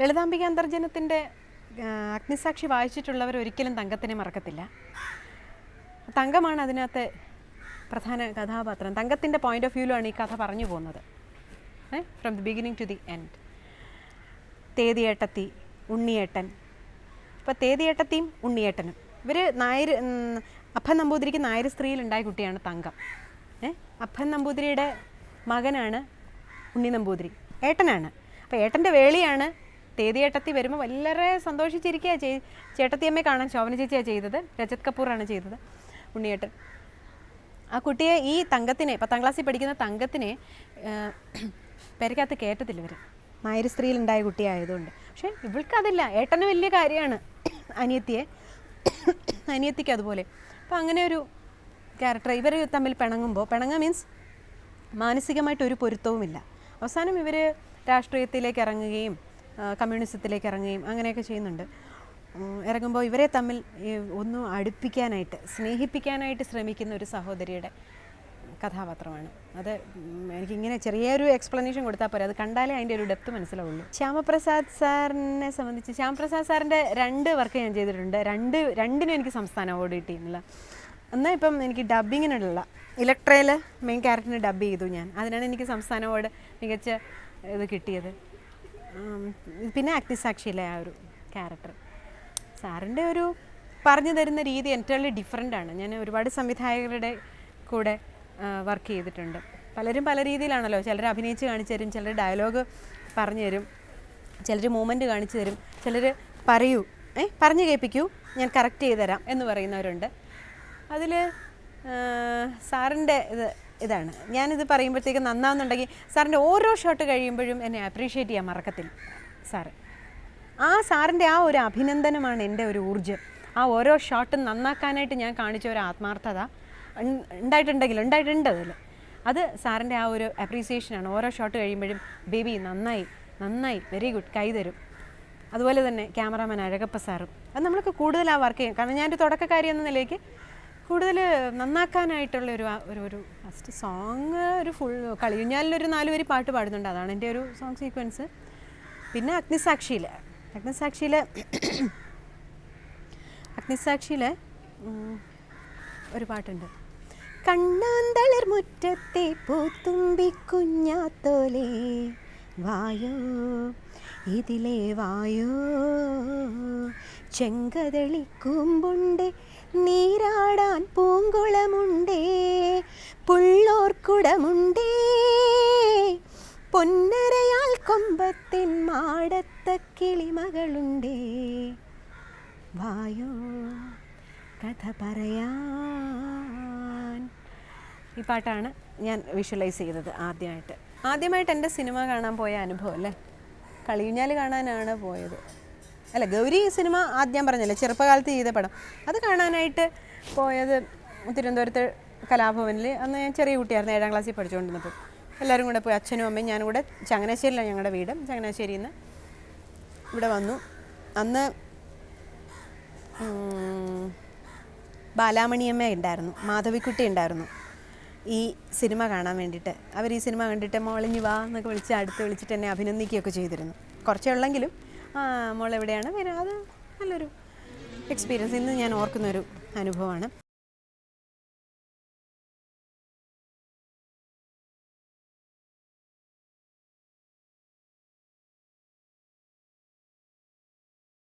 ലളിതാംബിക അന്തർജനത്തിന്റെ അഗ്നിസാക്ഷി വായിച്ചിട്ടുള്ളവർ ഒരിക്കലും തങ്കത്തിനെ മറക്കത്തില്ല. തങ്കമാണ് അതിനകത്ത് പ്രധാന കഥാപാത്രം. തങ്കത്തിന്റെ പോയിന്റ് ഓഫ് വ്യൂവിലാണ് ഈ കഥ പറഞ്ഞു പോകുന്നത്. From the beginning to the end തേതിയേട്ടത്തി ഉണ്ണിയേട്ടൻ. ഇപ്പോൾ തേതിയേട്ടത്തിയും ഉണ്ണിയേട്ടനും. ഇവർ നായർ അപ്പൻ നമ്പൂതിരിക്ക് നായർ സ്ത്രീയിലുണ്ടായ കുട്ടിയാണ് തങ്കം. ഏ? അപ്പൻ നമ്പൂതിരിയുടെ മകനാണ് ഉണ്ണി നമ്പൂതിരി. ഏട്ടനാണ്. അപ്പോൾ ഏട്ടന്റെ വേളിയാണ് തേതിയേട്ടത്തി വരുമ്പോൾ വളരെ സന്തോഷിച്ചിരിക്കുക ചെയ് ചേട്ടത്തിയമ്മയെ കാണാൻ ശോഭന ചേച്ചിയാണ് ചെയ്തത്. രജത് കപൂറാണ് ചെയ്തത്. ഉണ്ണിയേട്ടൻ. ആ കുട്ടിയെ ഈ തങ്കത്തിനെ പത്താം ക്ലാസ്സിൽ പഠിക്കുന്ന തങ്കത്തിനെ പെരക്കകത്ത് കയറ്റത്തില്ല ഇവർ നായർ സ്ത്രീയിലുണ്ടായ കുട്ടിയായതുകൊണ്ട്. പക്ഷേ ഇവൾക്കതില്ല. ഏട്ടന് വലിയ കാര്യമാണ് അനിയത്തിയെ. അനിയത്തിക്ക് അതുപോലെ. അപ്പോൾ അങ്ങനെ ഒരു ക്യാരക്ടർ ഇവർ തമ്മിൽ പിണങ്ങുമ്പോൾ പിണങ്ങ മീൻസ് മാനസികമായിട്ട് ഒരു പൊരുത്തവുമില്ല. അവസാനം ഇവർ രാഷ്ട്രീയത്തിലേക്ക് ഇറങ്ങുകയും കമ്മ്യൂണിസത്തിലേക്ക് ഇറങ്ങുകയും അങ്ങനെയൊക്കെ ചെയ്യുന്നുണ്ട്. ഇറങ്ങുമ്പോൾ ഇവരെ തമ്മിൽ ഒന്ന് അടുപ്പിക്കാനായിട്ട് സ്നേഹിപ്പിക്കാനായിട്ട് ശ്രമിക്കുന്ന ഒരു സഹോദരിയുടെ കഥാപാത്രമാണ്. അത് എനിക്കിങ്ങനെ ചെറിയൊരു എക്സ്പ്ലനേഷൻ കൊടുത്താൽ പോരെ. അത് കണ്ടാലേ അതിന്റെ ഒരു ഡെപ്ത് മനസ്സിലാവുള്ളൂ. ശ്യാമപ്രസാദ് സാറിനെ സംബന്ധിച്ച് ശ്യാമപ്രസാദ് സാറിന്റെ രണ്ട് വർക്ക് ഞാൻ ചെയ്തിട്ടുണ്ട്. രണ്ട് രണ്ടിനും എനിക്ക് സംസ്ഥാന അവാർഡ് കിട്ടിയിരുന്നില്ല എന്നാൽ ഇപ്പം എനിക്ക് ഡബിങ്ങിനുള്ള ഇലക്ട്രയിൽ മെയിൻ ക്യാരക്ടറിന് ഡബ്ബ് ചെയ്തു ഞാൻ. അതിനാണ് എനിക്ക് സംസ്ഥാന അവാർഡ് മികച്ച ഇത് കിട്ടിയത്. പിന്നെ അഗ്നിസാക്ഷിയിലെ ആ ഒരു ക്യാരക്ടർ സാറിന്റെ ഒരു പറഞ്ഞു തരുന്ന രീതി എന്റെ ഡിഫറെന്റ് ആണ്. ഞാൻ ഒരുപാട് സംവിധായകരുടെ കൂടെ വർക്ക് ചെയ്തിട്ടുണ്ട്. പലരും പല രീതിയിലാണല്ലോ. ചിലർ അഭിനയിച്ച് കാണിച്ചു തരും ചിലർ ഡയലോഗ് പറഞ്ഞു തരും ചിലർ മൂമെന്റ് കാണിച്ചു തരും ചിലർ പറയൂ ഏ പറഞ്ഞു കേൾപ്പിക്കൂ ഞാൻ കറക്റ്റ് ചെയ്ത് തരാം എന്ന് പറയുന്നവരുണ്ട്. അതിൽ സാറിന്റെ ഇത് ഇതാണ്. ഞാനിത് പറയുമ്പോഴത്തേക്ക് നന്നാവുന്നുണ്ടെങ്കിൽ സാറിന്റെ ഓരോ ഷോട്ട് കഴിയുമ്പോഴും എന്നെ അപ്രീഷിയേറ്റ് ചെയ്യാൻ മറക്കത്തില്ല. സാറ് ആ സാറിന്റെ ആ ഒരു അഭിനന്ദനമാണ് എന്റെ ഒരു ഊർജം. ആ ഓരോ ഷോട്ടും നന്നാക്കാനായിട്ട് ഞാൻ കാണിച്ച ഒരു ആത്മാർത്ഥത ഉണ്ടായിട്ടുണ്ടെങ്കിൽ ഉണ്ടായിട്ടുണ്ട് അതിൽ. അത് സാറിന്റെ ആ ഒരു അപ്രീസിയേഷനാണ് ഓരോ ഷോട്ട് കഴിയുമ്പോഴും ബേബി നന്നായി നന്നായി വെരി ഗുഡ് കൈ തരും. അതുപോലെ തന്നെ ക്യാമറാമാൻ അഴകപ്പ സാറും. അത് നമ്മൾക്ക് കൂടുതൽ ആ വർക്ക് ചെയ്യും കാരണം ഞാനൊരു തുടക്കക്കാരി എന്ന നിലയ്ക്ക് കൂടുതൽ നന്നാക്കാനായിട്ടുള്ള ഒരു ഒരു ഒരു ഫസ്റ്റ് സോങ് ഒരു ഫുൾ കളിയുഞ്ഞാലിലൊരു നാല് വരി പാട്ട് പാടുന്നുണ്ട്. അതാണ് എന്റെ ഒരു സോങ് സീക്വൻസ് പിന്നെ അഗ്നിസാക്ഷിയിൽ അഗ്നിസാക്ഷിയിൽ അഗ്നിസാക്ഷിയിൽ ഒരു പാട്ടുണ്ട്. കണ്ണാന്തളിർ മുറ്റത്തെ പൂത്തുമ്പി കുഞ്ഞാത്തോലേ വായോ ഇതിലേ വായോ. ചെങ്കതളിക്കുമ്പുണ്ട് നീരാടാൻ പൂങ്കുളമുണ്ടേ പുള്ളോർക്കുടമുണ്ടേ. പൊന്നരയാൽ കൊമ്പത്തിൻ മാടത്ത കിളിമകളുണ്ടേ. വായോ കഥ പറയാൻ. ഈ പാട്ടാണ് ഞാൻ വിഷ്വലൈസ് ചെയ്തത് ആദ്യമായിട്ട്. ആദ്യമായിട്ട് എന്റെ സിനിമ കാണാൻ പോയ അനുഭവം അല്ലേ? കളിയുഞ്ഞാൽ കാണാനാണ് പോയത്. അല്ല ഗൗരി സിനിമ ആദ്യം പറഞ്ഞല്ലേ ചെറുപ്പകാലത്ത് ചെയ്ത പടം. അത് കാണാനായിട്ട് പോയത് തിരുവനന്തപുരത്ത് കലാഭവനിൽ അന്ന് ഞാൻ ചെറിയ കുട്ടിയായിരുന്നു ഏഴാം ക്ലാസ്സിൽ പഠിച്ചുകൊണ്ടിരുന്നപ്പോൾ എല്ലാവരും കൂടെ പോയി അച്ഛനും അമ്മയും ഞാനും കൂടെ ചങ്ങനാശ്ശേരിയിലാണ് ഞങ്ങളുടെ വീട്. ചങ്ങനാശ്ശേരിയിൽ നിന്ന് ഇവിടെ വന്നു. അന്ന് ബാലാമണിയമ്മ ഉണ്ടായിരുന്നു മാധവിക്കുട്ടി ഉണ്ടായിരുന്നു ഈ സിനിമ കാണാൻ വേണ്ടിയിട്ട്. അവർ ഈ സിനിമ കണ്ടിട്ട് മോളിഞ്ഞ് വാ എന്നൊക്കെ വിളിച്ച് അടുത്ത് വിളിച്ചിട്ട് എന്നെ അഭിനന്ദിക്കുകയൊക്കെ ചെയ്തിരുന്നു. കുറച്ചേ ഉള്ളെങ്കിലും മോൾ എവിടെയാണ് വരാം. അത് നല്ലൊരു എക്സ്പീരിയൻസ് ഇന്ന് ഞാൻ ഓർക്കുന്നൊരു അനുഭവമാണ്.